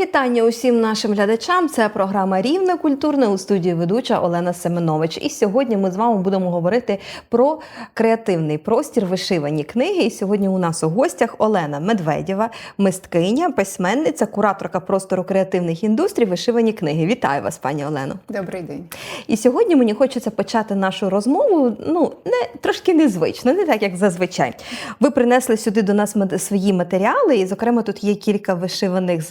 Вітання усім нашим глядачам. Це програма Рівне культурне у студії ведуча Олена Семенович. І сьогодні ми з вами будемо говорити про креативний простір вишивані книги. І сьогодні у нас у гостях Олена Медведєва, мисткиня, письменниця, кураторка простору креативних індустрій, вишивані книги. Вітаю вас, пані Олено. Добрий день. І сьогодні мені хочеться почати нашу розмову. Ну не трошки незвично, не так як зазвичай. Ви принесли сюди до нас свої матеріали, і, зокрема, тут є кілька вишиваних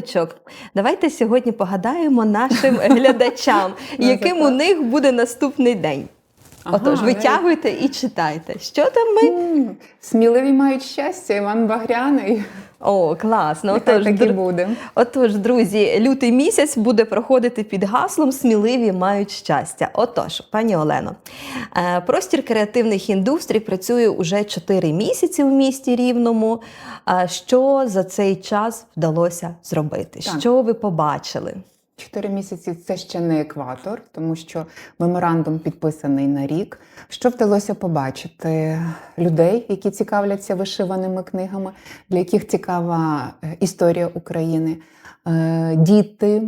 закладочок. Давайте сьогодні погадаємо нашим глядачам, Ну, яким у них буде наступний день. Ага, Отож, витягуйте і читайте. Що там ми? Сміливі мають щастя, Іван Багряний. О, класно. Отож, так і дру- буде. Отож, друзі, лютий місяць буде проходити під гаслом Сміливі мають щастя. Отож, пані Олено, е, простір креативних індустрій працює уже 4 місяці в місті Рівному. Що за цей час вдалося зробити? Так. Що ви побачили? Чотири місяці це ще не екватор, тому що меморандум підписаний на рік. Що вдалося побачити? Людей, які цікавляться вишиваними книгами, для яких цікава е, історія України. Е, Діти,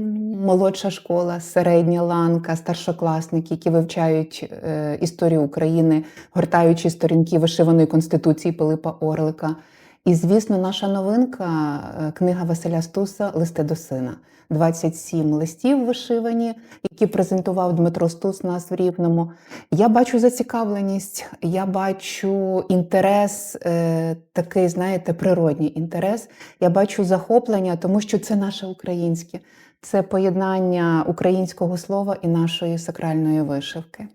молодша школа, середня ланка, старшокласники, які вивчають е, історію України, гортаючи сторінки вишиваної конституції Пилипа Орлика. І, звісно, наша новинка е, книга Василя Стуса Листи до сина. 27 листів вишивані, які презентував Дмитро Стус нас в Рівному. Я бачу зацікавленість, я бачу інтерес, е, такий, знаєте, природній інтерес. Я бачу захоплення, тому що це наше українське, це поєднання українського слова і нашої сакральної вишивки.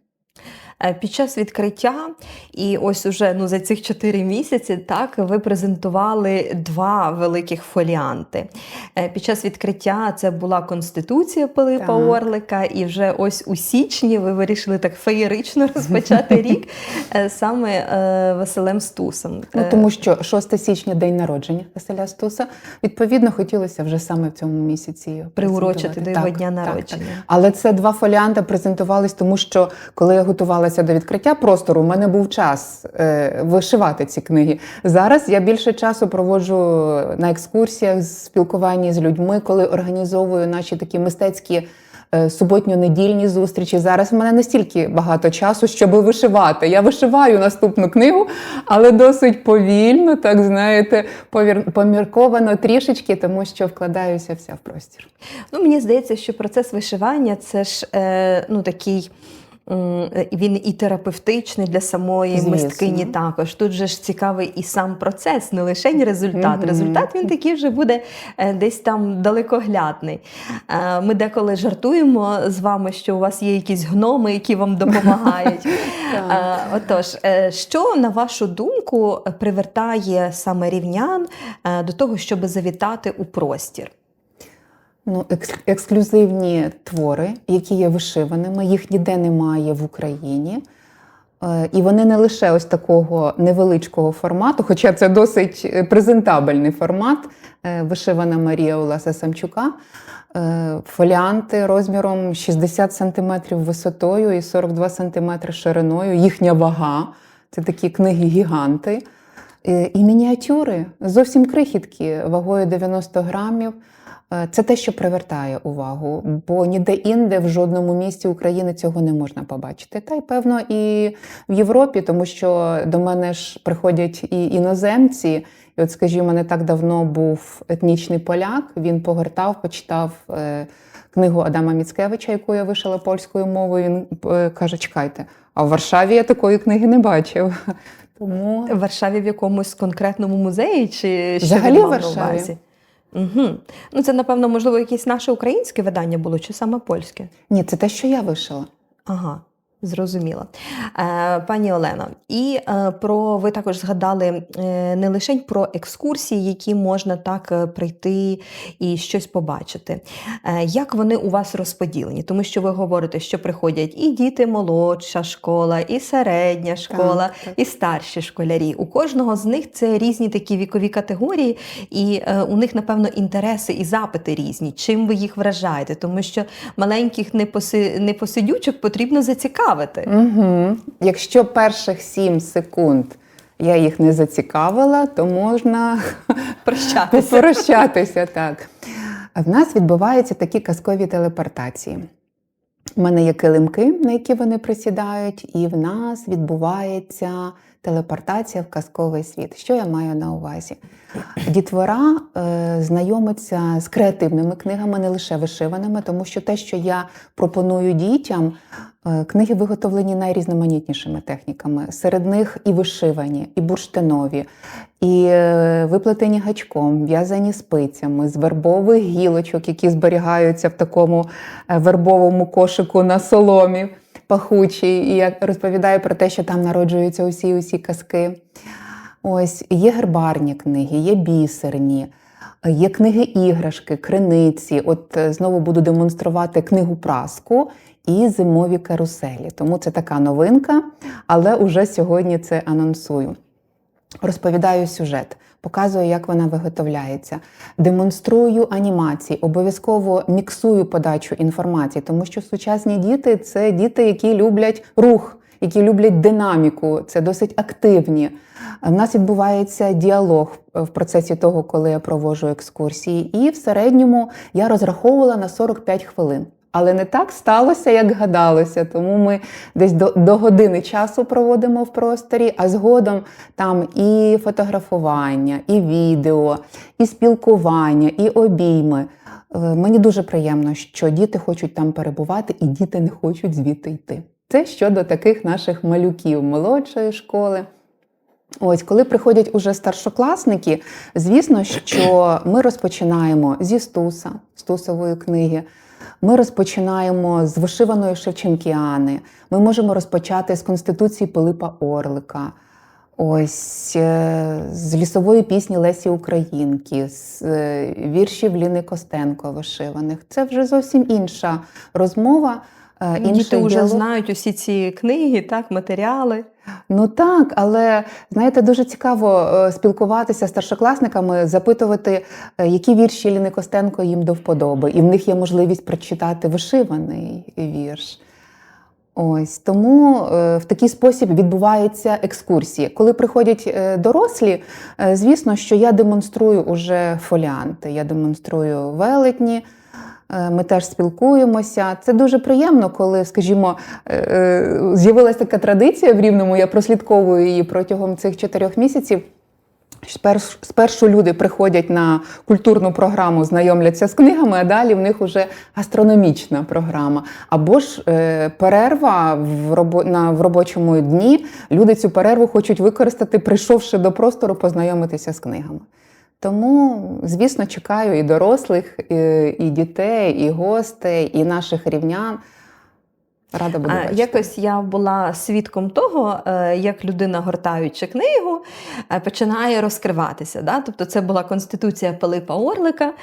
Е, Під час відкриття, і ось уже ну, за цих 4 місяці, так, ви презентували два великих фоліанти. Е, Під час відкриття це була Конституція Пилипа Так. Орлика, і вже ось у січні ви вирішили так феєрично розпочати рік е, саме Василем Стусом. Ну, тому що 6 січня день народження Василя Стуса. Відповідно, хотілося вже саме в цьому місяці Приурочити до його Так, дня народження. так. Але це два фоліанти презентувались, тому що коли я готувалася до відкриття простору, у мене був час е, вишивати ці книги. Зараз я більше часу проводжу на екскурсіях, спілкуванні з людьми, коли організовую наші такі мистецькі. е, Суботньо-недільні зустрічі. Зараз в мене настільки багато часу, щоб вишивати. Я вишиваю наступну книгу, але досить повільно, так знаєте, повір- помірковано трішечки, тому що вкладаюся вся в простір. Ну, мені здається, що процес вишивання це ж е, ну, такий. Е, Він і терапевтичний для самої Звісно. мисткині також. Тут же ж цікавий і сам процес, не лише результат. Мгм. Результат він такий вже буде е, десь там далекоглядний. Е, Ми деколи жартуємо з вами, що у вас є якісь гноми, які вам допомагають. Отож, що на вашу думку привертає саме рівнян до того, щоб завітати у простір? Ну, екс- ексклюзивні твори, які є вишиваними, їх ніде немає в Україні. Е, І вони не лише ось такого невеличкого формату, хоча це досить е, презентабельний формат. е, Вишивана Марія Олеса Самчука. Фоліанти розміром 60 см висотою і 42 см шириною. Їхня вага це такі книги-гіганти. І мініатюри зовсім крихіткі, вагою 90 грамів. Е, Це те, що привертає увагу, бо ніде інде в жодному місті України цього не можна побачити. Та й певно і в Європі, тому що до мене ж приходять і іноземці. І от, скажімо, не так давно був етнічний поляк. Він погортав, почитав е, книгу Адама Міцкевича, яку я вишила польською мовою. Він е, каже: чекайте, а в Варшаві я такої книги не бачив. Тому В Варшаві в якомусь конкретному музеї чи що Взагалі в Варшаві. Угу. Ну, це, напевно, можливо, якесь наше українське видання було, чи саме польське? ні, це те, що я вишила. Ага. Зрозуміла. Е, пані Олено, і е, про ви також згадали е, не лише про екскурсії, які можна так прийти і щось побачити. Як вони у вас розподілені? Тому що ви говорите, що приходять і діти молодша школа, і середня школа, так. і старші школярі. У кожного з них це різні такі вікові категорії, і у них, напевно, інтереси і запити різні. Чим ви їх вражаєте? Тому що маленьких непоси... непосидючок потрібно зацікавити. Угу. Якщо перших 7 секунд я їх не зацікавила, то можна Прощатися. попрощатися так. В нас відбуваються такі казкові телепортації. У мене є килимки, на які вони присідають, і в нас відбувається телепортація в казковий світ. Що я маю на увазі? Дітвора е, знайомиться з креативними книгами, не лише вишиваними, тому що те, що я пропоную дітям, книги виготовлені найрізноманітнішими техніками. Серед них і вишивані, і бурштинові, і е, виплетені гачком, в'язані спицями, з вербових гілочок, які зберігаються в такому е, вербовому кошику на соломі пахучій. І я розповідаю про те, що там народжуються усі усі казки. Ось є гербарні книги, є бісерні, є книги-іграшки, криниці. От е, знову буду демонструвати книгу праску і зимові каруселі. Тому це така новинка, але уже сьогодні це анонсую. Розповідаю сюжет, показую, як вона виготовляється, демонструю анімації, обов'язково міксую подачу інформації, тому що сучасні діти це діти, які люблять рух, які люблять динаміку, це досить активні. В нас відбувається діалог в процесі того, коли я проводжу екскурсії, і в середньому я розраховувала на 45 хвилин. Але не так сталося, як гадалося. Тому ми десь до, до години часу проводимо в просторі, а згодом там і фотографування, і відео, і спілкування, і обійми. Е, Мені дуже приємно, що діти хочуть там перебувати, і діти не хочуть звідти йти. Це щодо таких наших малюків молодшої школи. Ось, коли приходять уже старшокласники, звісно, що ми розпочинаємо зі стуса, стусової книги. Ми розпочинаємо з вишиваної Шевченкіани. Ми можемо розпочати з Конституції Пилипа Орлика, ось е, з лісової пісні Лесі Українки, з е, віршів Ліни Костенко вишиваних. Це вже зовсім інша розмова. Е, Діти інший вже знають усі ці книги, так, матеріали. Ну так, але знаєте, дуже цікаво е, спілкуватися з старшокласниками, запитувати, е, які вірші Ліни Костенко їм до вподоби, і в них є можливість прочитати вишиваний вірш. Ось тому в такий спосіб відбувається екскурсія. Коли приходять дорослі, звісно, що я демонструю уже фоліанти, я демонструю велетні. Е, Ми теж спілкуємося. Це дуже приємно, коли, скажімо, е, е, з'явилася така традиція в Рівному. Я прослідковую її протягом цих чотирьох місяців. Спершу, люди приходять на культурну програму, знайомляться з книгами, а далі в них вже гастрономічна програма. Або ж е, перерва в, робо, на, в робочому дні. Люди цю перерву хочуть використати, прийшовши до простору, познайомитися з книгами. Тому, звісно, чекаю і дорослих, і, дітей, і гостей, і наших рівнян. Рада буду бачити. Якось я була свідком того, е, як людина, гортаючи книгу, е, починає розкриватися. Да? Тобто це була конституція Пилипа Орлика.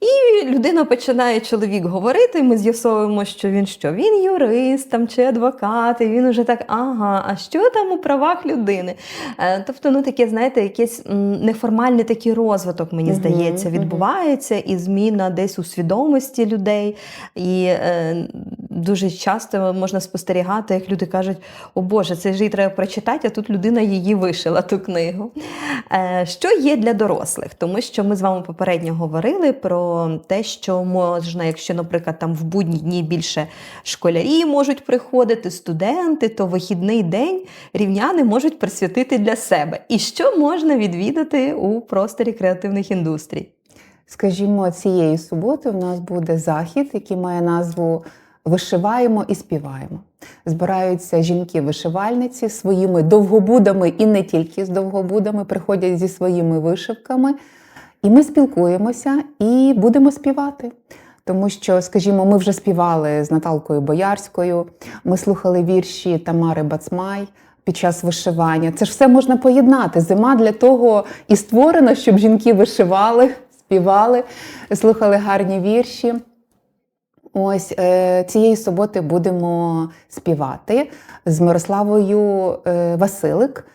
І людина починає чоловік говорити. Ми з'ясовуємо, що він що? Він юрист там, чи адвокат, і він уже так, ага, а що там у правах людини? Е, Тобто, ну таке, знаєте, якийсь неформальний такий розвиток, мені здається, відбувається, і зміна десь у свідомості людей. І е, дуже часто можна спостерігати, як люди кажуть: о Боже, це ж її треба прочитати, а тут людина її вишила ту книгу. Е, що є для дорослих? Тому що ми з вами попередньо говорили про те, що можна, якщо, наприклад, там в будні дні більше школярі можуть приходити, студенти, то вихідний день рівняни можуть присвятити для себе. І що можна відвідати у просторі креативних індустрій? Скажімо, цієї суботи в нас буде захід, який має назву Вишиваємо і співаємо. Збираються жінки-вишивальниці своїми довгобудами і не тільки з довгобудами, приходять зі своїми вишивками. І ми спілкуємося і будемо співати. Тому що, скажімо, ми вже співали з Наталкою Боярською, ми слухали вірші Тамари Бацмай під час вишивання. Це ж все можна поєднати. Зима для того і створена, щоб жінки вишивали, співали, слухали гарні вірші. Ось е, цієї суботи будемо співати з Мирославою е, Василик.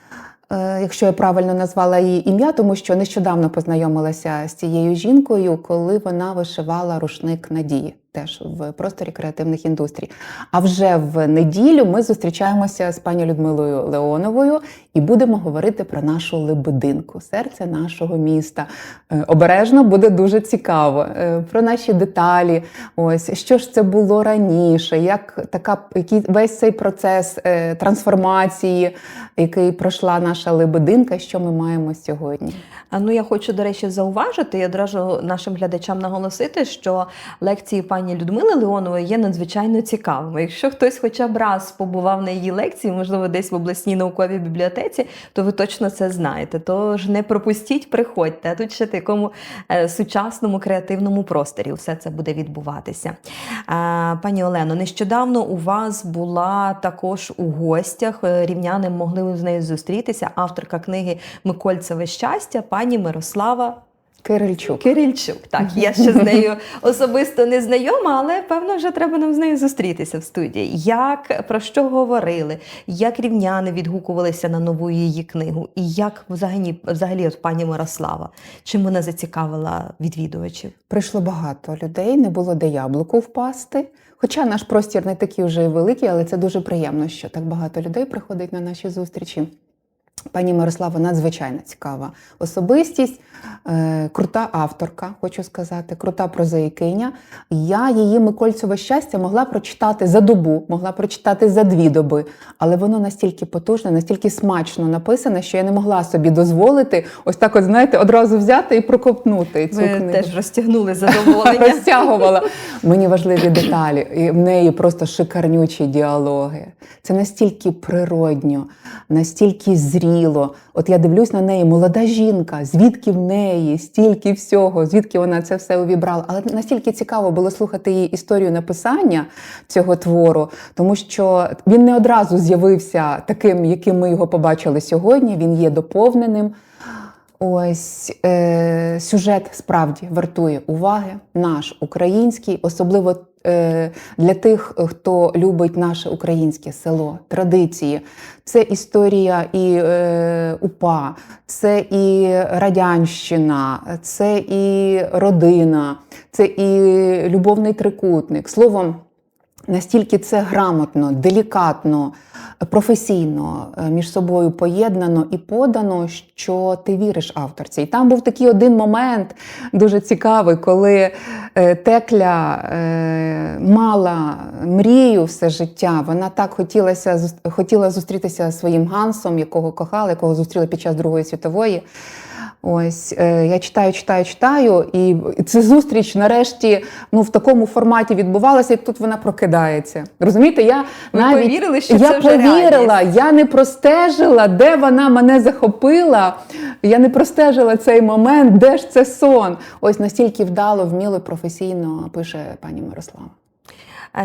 Е, якщо я правильно назвала її ім'я, тому що нещодавно познайомилася з цією жінкою, коли вона вишивала рушник Надії. Теж в просторі креативних індустрій. А вже в неділю ми зустрічаємося з пані Людмилою Леоновою і будемо говорити про нашу лебединку, серце нашого міста. Е, Обережно буде дуже цікаво е, про наші деталі. Ось що ж це було раніше, як така який весь цей процес е, трансформації, який пройшла наша лебединка, що ми маємо сьогодні. А, Ну, я хочу, до речі, зауважити і одразу нашим глядачам наголосити, що лекції пані Людмили Леонової є надзвичайно цікавими. Якщо хтось хоча б раз побував на її лекції, можливо, десь в обласній науковій бібліотеці, то ви точно це знаєте. Тож не пропустіть, приходьте. Тут ще такому е, сучасному креативному просторі все це буде відбуватися. Пані Олено, нещодавно у вас була також у гостях. е, Рівняни могли з нею зустрітися. Авторка книги Микольцеве щастя, пані Мирослава Кирильчук. Кирильчук. Так, я ще з нею особисто не знайома, але певно вже треба нам з нею зустрітися в студії. Як про що говорили, як рівняни відгукувалися на нову її книгу, і як взагалі, взагалі от пані Мирослава, чим вона зацікавила відвідувачів? Прийшло багато людей, не було де яблуку впасти. Хоча наш простір не такий вже великий, але це дуже приємно, що так багато людей приходить на наші зустрічі. Пані Мирослава надзвичайно цікава особистість, е, крута авторка, хочу сказати, крута прозаїкиня. Я її Микольцеве щастя могла прочитати за добу, могла прочитати за дві доби, але воно настільки потужне, настільки смачно написане, що я не могла собі дозволити ось так, от знаєте, одразу взяти і прокопнути цю Ви книгу. теж розтягнули задоволення. розтягувала. Мені важливі деталі. І в неї просто шикарнючі діалоги. Це настільки природньо, настільки зріло. От я дивлюсь на неї, молода жінка, звідки в неї стільки всього, звідки вона це все увібрала. Але настільки цікаво було слухати її історію написання цього твору, тому що він не одразу з'явився таким, яким ми його побачили сьогодні. Він є доповненим. Ось е, сюжет справді вартує уваги, наш український, особливо для тих, хто любить наше українське село, традиції. Це історія і е, УПА, це і радянщина, це і родина, це і любовний трикутник. Словом, Настільки це грамотно, делікатно, професійно е, між собою поєднано і подано, що ти віриш авторці. І там був такий один момент дуже цікавий, коли е, Текля е, мала мрію все життя. Вона так хотілася, хотіла зустрітися зі своїм Гансом, якого кохала, якого зустріла під час Другої світової. Ось е, я читаю, читаю, читаю, і ця зустріч нарешті ну в такому форматі відбувалася, і тут вона прокидається. Розумієте, я Ви навіть повірили, що я це вже повірила, реальність? я не простежила, де вона мене захопила. Я не простежила цей момент, де ж це сон. Ось настільки вдало, вміло, професійно пише пані Мирослава.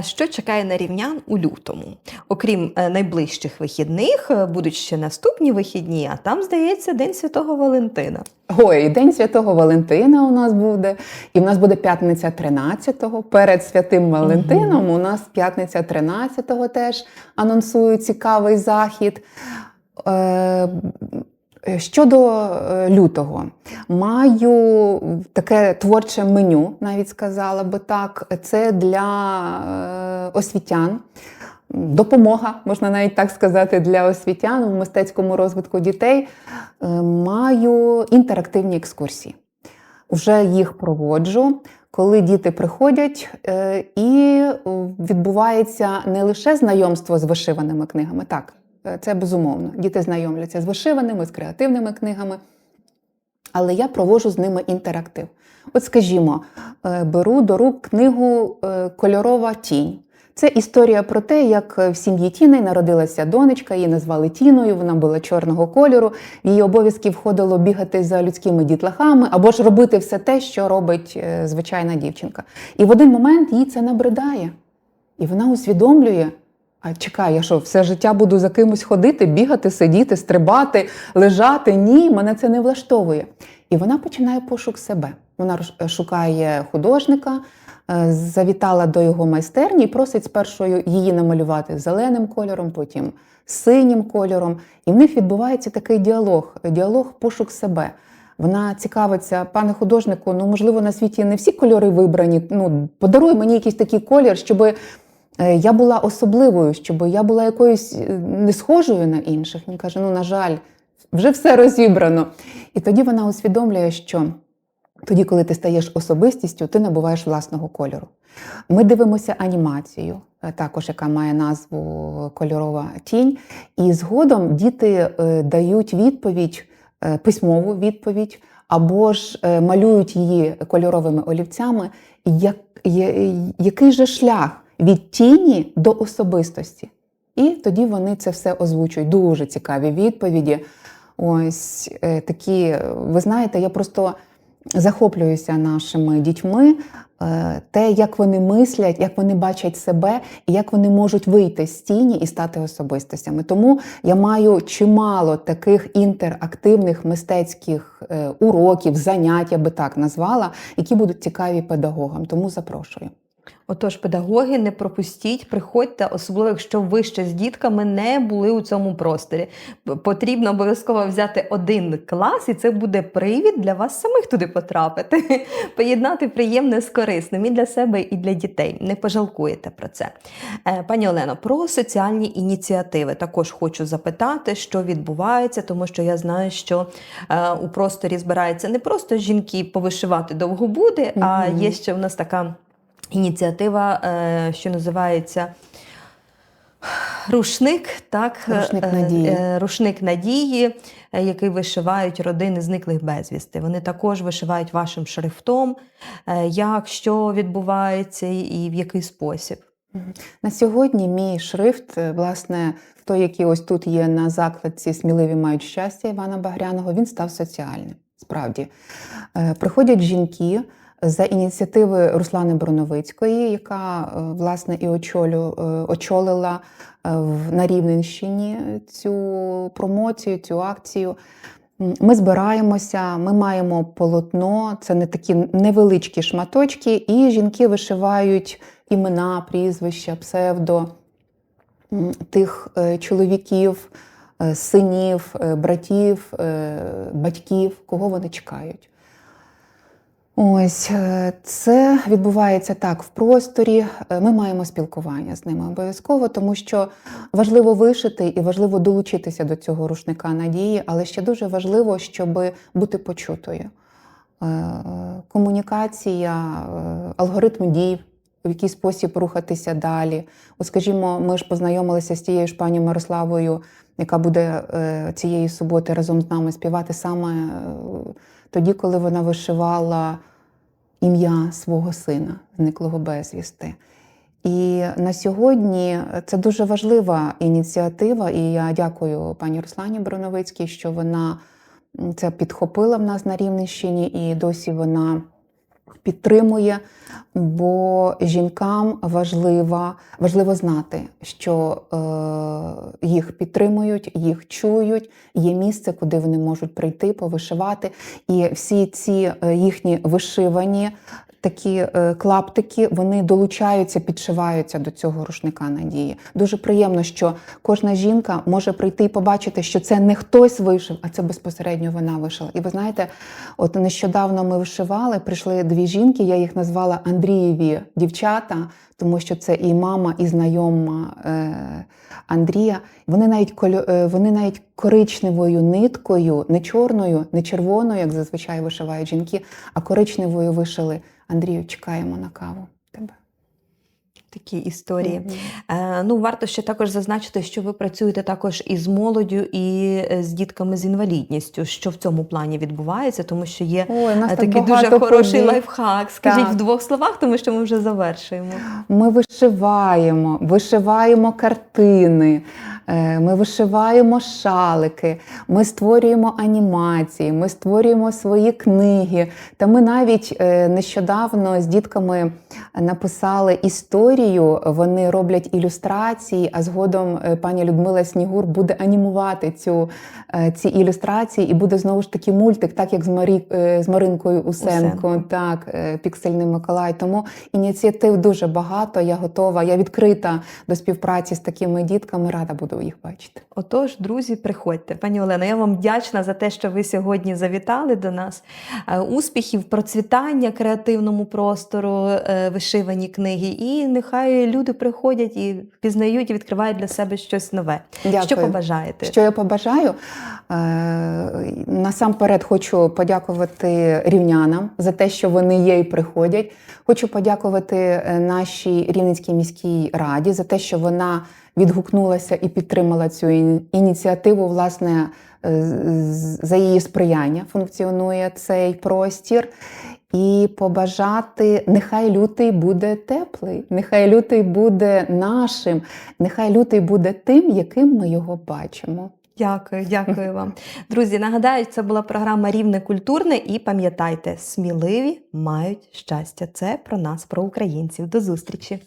Що чекає на рівнян у лютому? Окрім е, найближчих вихідних, е, будуть ще наступні вихідні, а там, здається, День Святого Валентина. Ой, День Святого Валентина у нас буде, і в нас буде п'ятниця 13-го. Перед Святим Валентином у нас п'ятниця 13-го теж анонсують цікавий захід. Е, Щодо е, лютого, маю таке творче меню, навіть сказала би так. Це для е, освітян. Допомога, можна навіть так сказати, для освітян у мистецькому розвитку дітей. Е, Маю інтерактивні екскурсії. Вже їх проводжу, коли діти приходять, е, і е, відбувається не лише знайомство з вишиваними книгами, так, е, це безумовно. Діти знайомляться з вишиваними, з креативними книгами. Але я проводжу з ними інтерактив. От, скажімо, е, беру до рук книгу е, Кольорова тінь. Це історія про те, як в сім'ї Тіни народилася донечка, її назвали Тіною, вона була чорного кольору. В її обов'язки входило бігати за людськими дітлахами або ж робити все те, що робить е, звичайна дівчинка. І в один момент їй це набридає. І вона усвідомлює. А чекай, я що, все життя буду за кимось ходити, бігати, сидіти, стрибати, лежати? Ні, мене це не влаштовує. І вона починає пошук себе. Вона рош- шукає художника, е, завітала до його майстерні і просить спершу її намалювати зеленим кольором, потім синім кольором. І в них відбувається такий діалог: діалог пошук себе. Вона цікавиться, пане художнику, ну можливо, на світі не всі кольори вибрані. Ну, подаруй мені якийсь такий колір, щоб я була особливою, щоб я була якоюсь е, не схожою на інших. Він каже: ну, на жаль, вже все розібрано. І тоді вона усвідомлює, що тоді, коли ти стаєш особистістю, ти набуваєш власного кольору. Ми дивимося анімацію, е, також яка має назву Кольорова тінь. І згодом діти е, дають відповідь, е, письмову відповідь, або ж е, малюють її кольоровими олівцями. Як, який же шлях від тіні до особистості? І тоді вони це все озвучують. Дуже цікаві відповіді. Ось е, такі, ви знаєте, я просто захоплююся нашими дітьми, е, те, як вони мислять, як вони бачать себе, і як вони можуть вийти з тіні і стати особистостями. Тому я маю чимало таких інтерактивних мистецьких е, уроків, занять, я би так назвала, які будуть цікаві педагогам. Тому запрошую. Отож, педагоги, не пропустіть, приходьте, особливо якщо ви ще з дітками не були у цьому просторі. Потрібно обов'язково взяти один клас, і це буде привід для вас самих туди потрапити. Поєднати приємне з корисним і для себе, і для дітей. Не пожалкуєте про це. Е, Пані Олено, про соціальні ініціативи також хочу запитати, що відбувається, тому що я знаю, що е, у просторі збираються не просто жінки повишивати довгобуди, а є ще у нас така ініціатива, е, що називається Рушник, так, Рушник е, надії. е, рушник надії, е, який вишивають родини зниклих безвісти. Вони також вишивають вашим шрифтом, як що відбувається і в який спосіб. На сьогодні мій шрифт, власне, той, який ось тут є на закладці Сміливі мають щастя Івана Багряного, він став соціальним. Справді приходять жінки за ініціативи Руслани Броновицької, яка е, власне і очолю, е, очолила е, на Рівненщині цю промоцію, цю акцію. Ми збираємося, ми маємо полотно, це не такі невеличкі шматочки, і жінки вишивають імена, прізвища, псевдо тих чоловіків, синів, братів, батьків, кого вони чекають. Ось е, це відбувається так в просторі. Е, Ми маємо спілкування з ними обов'язково, тому що важливо вишити і важливо долучитися до цього рушника надії, але ще дуже важливо, щоб бути почутою. Е, Комунікація, алгоритм дій, в який спосіб рухатися далі. От, скажімо, ми ж познайомилися з тією ж пані Мирославою, яка буде цієї суботи разом з нами співати саме тоді, коли вона вишивала ім'я свого сина, зниклого безвісти. І на сьогодні це дуже важлива ініціатива, і я дякую пані Руслані Броновицькій, що вона це підхопила в нас на Рівненщині, і досі вона підтримує, бо жінкам важливо, важливо знати, що е, їх підтримують, їх чують, є місце, куди вони можуть прийти, повишивати. І всі ці е, їхні вишивані такі е, клаптики, вони долучаються, підшиваються до цього рушника надії. Дуже приємно, що кожна жінка може прийти і побачити, що це не хтось вишив, а це безпосередньо вона вишила. І ви знаєте, от нещодавно ми вишивали, прийшли дві жінки, я їх назвала Андрієві дівчата, тому що це і мама, і знайома е, Андрія. Вони навіть е, вони навіть коричневою ниткою, не чорною, не червоною, як зазвичай вишивають жінки, а коричневою вишили. Андрію, чекаємо на каву. Тебе. Такі історії. Е, ну, варто ще також зазначити, що ви працюєте також із молоддю і е, з дітками з інвалідністю. Що в цьому плані відбувається, тому що є Ой, е, такий дуже хороший лайфхак. Скажіть Так. в двох словах, тому що ми вже завершуємо. Ми вишиваємо, вишиваємо картини, ми вишиваємо шалики, ми створюємо анімації, ми створюємо свої книги. Та ми навіть е, нещодавно з дітками написали історію. Вони роблять ілюстрації, а згодом е, пані Людмила Снігур буде анімувати цю, е, ці ілюстрації, і буде знову ж таки мультик, так як з, Марі, е, з Маринкою Усенко. Усенко. Так, е, піксельний Миколай. Тому ініціатив дуже багато. Я готова, я відкрита до співпраці з такими дітками. Рада буду готові їх бачити. Отож, друзі, приходьте. Пані Олено, я вам вдячна за те, що ви сьогодні завітали до нас. Е, Успіхів, процвітання креативному простору, е, вишивані книги. І нехай люди приходять і пізнають і відкривають для себе щось нове. Дякую. Що побажаєте? Що я побажаю? Е, Насамперед хочу подякувати рівнянам за те, що вони є і приходять. Хочу подякувати нашій Рівненській міській раді за те, що вона відгукнулася і підтримала цю ініціативу. Власне, е, за її сприяння функціонує цей простір. І побажати, нехай лютий буде теплий, нехай лютий буде нашим, нехай лютий буде тим, яким ми його бачимо. Дякую, дякую вам. Друзі, нагадаю, це була програма Рівне культурне. І пам'ятайте, сміливі мають щастя. Це про нас, про українців. До зустрічі!